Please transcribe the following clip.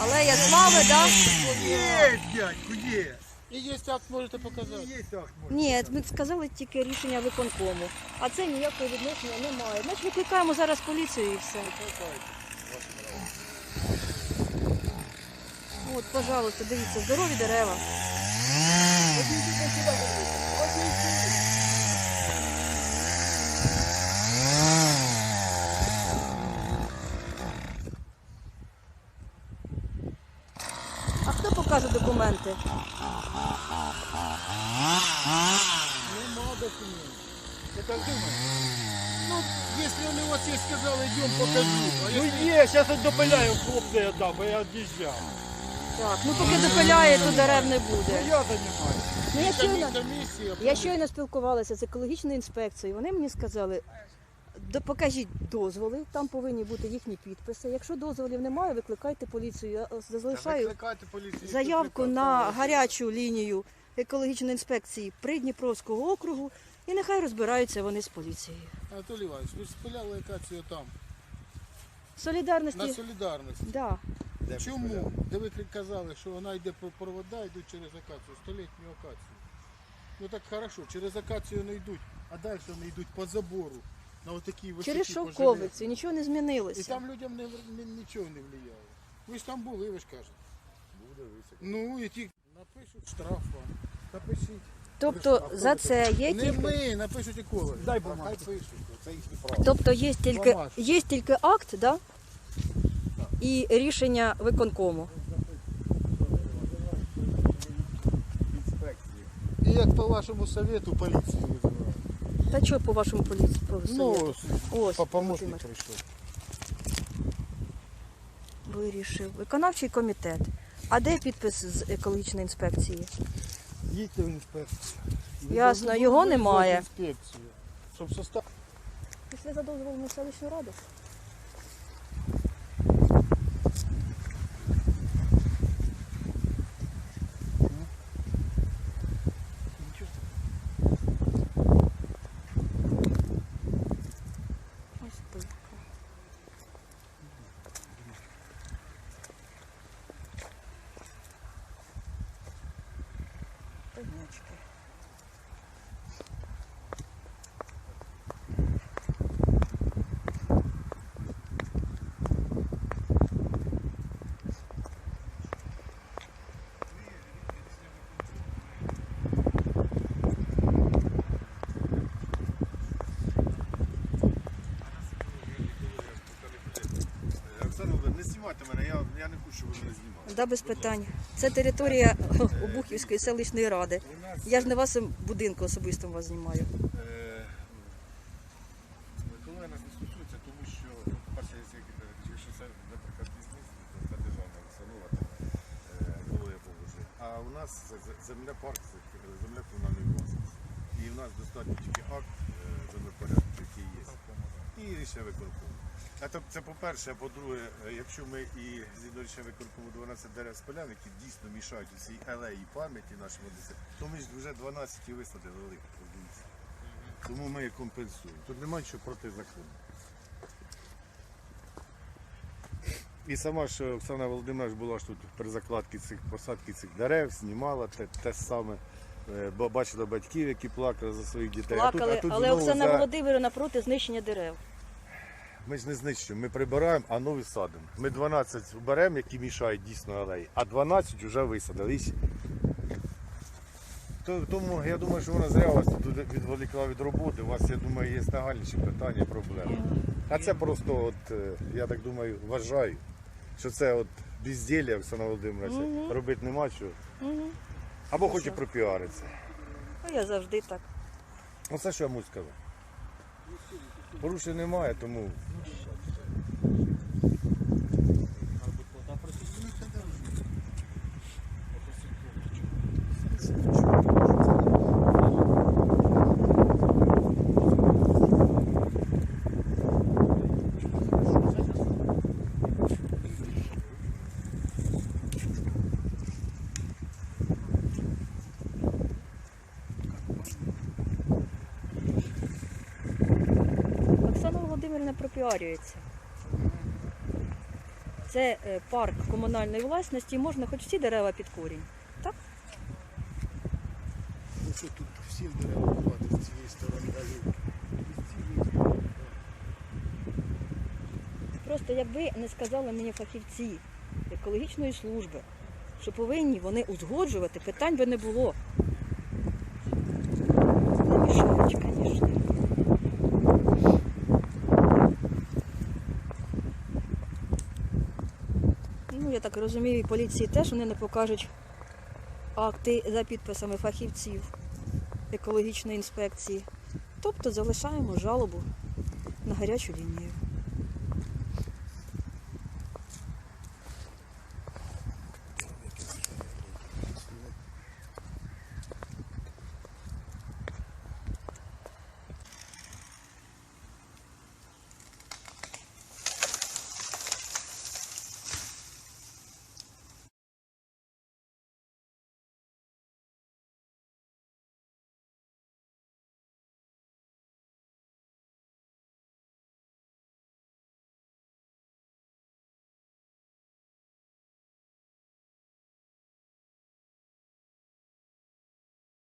Алея слави, да? Є, дядьку, є. І є акт, можете показати. Є так, може. Ні, ми сказали тільки рішення виконкому. А це ніякого відношення немає. Значить, викликаємо зараз поліцію і все. От, пожалуйста, дивіться, здорові дерева. А документи? Нема документів. Думаєш? Ну, якщо вони у вас є, сказали, йдемо покажу. А Ну якщо- є, зараз от допиляю хлопця я дам, бо я від'їжджав. Так, ну поки допиляє, то дерев не Ну буде. я займаюся. Ну, я щойно, я щойно спілкувалася з екологічною інспекцією. Вони мені сказали, «До- покажіть дозволи, там повинні бути їхні підписи. Якщо дозволів немає, викликайте поліцію. Я е, залишаю Викликайте поліцію. заявку на гарячу лінію екологічної інспекції Придніпровського округу і нехай розбираються вони з поліцією. Анатолій Іванович, ви ж спиляли акацію там, на Солідарності, солідарності. да. Чому? Де ви казали, що вона йде по провода, йдуть через акацію, столітню акацію. Ну так хорошо, через акацію не йдуть, а далі вони йдуть по забору. На отакій висоті через шовковицю нічого не змінилося. І там людям не, не, нічого не влияло. Ви ж там були, ви ж кажете. Ну і ті напишуть штраф вам. Напишіть. Тобто за це є Не тільки. ми, напишуть екологи. Дай Хай пишуть, це їхні права. Тобто є тільки, є тільки акт, да? і рішення виконкому. І як по вашому совету поліцію визивають. Та що по вашому поліції Ну, Ось по- помощник прийшов. вирішив. Виконавчий комітет. А де підпис з екологічної інспекції? Їдьте в інспекцію. Ясно, його немає. Інспекцію. Щоб состав... Після задоволення селищної ради. Ось пилька. Пильнички. Оксана, Володимирівна, не знімайте мене, я, я не хочу, щоб ви мене знімали. Да, без питань. Це територія Обухівської селищної ради. Я ж не вас будинку особисто вас знімаю. Е, нас не стосується, тому що, ну, якщо це, наприклад, бізнес, це державна установа, е. А у нас земля парк, земля комунальної власності. І в нас достатньо тільки акт е, землепорядку, який є. І рішення виконкому. А то це по-перше, а по-друге, е, якщо ми і згідно рішення виконкому 12 дерев спиляємо, які дійсно мішають усій алеї пам'яті нашому десятку, то ми ж вже 12 висадили великих одиниць. Тому ми їх компенсуємо. Тут немає нічого проти закону. І сама ж Оксана Володимировна ж була ж тут при закладці цих посадки цих дерев, знімала те, те саме. Е, Бачила батьків, які плакали за своїх дітей. А тут- Плакали, а тут але знову Оксана за- Володимирівна проти знищення дерев. Ми ж не знищуємо, ми прибираємо, а нові садимо. Ми 12 беремо, які мішають дійсно алеї, а 12 вже висадили. Тому я думаю, що вона зря вас тут відволікла від роботи. У вас, я думаю, є нагальніші питання, проблеми. А це просто, от, е, я так думаю, вважаю, що це от безділля, Оксана Володимировна, Мгм. робити нема чого. Угу. Або хоче пропіаритися. А я завжди так. Оце що я можу сказати. Порушень немає, тому Оксана Володимирівна пропіарюється. це е, парк комунальної власності, можна хоч всі дерева під корінь. Так? Ну що тут всім дерева хватить з цієї сторони далі. Просто якби не сказали мені фахівці екологічної служби, що повинні вони узгоджувати, питань би не було. Не мішають, звісно. Ну, я так розумію, і поліції теж вони не покажуть акти за підписами фахівців екологічної інспекції. Тобто залишаємо жалобу на гарячу лінію.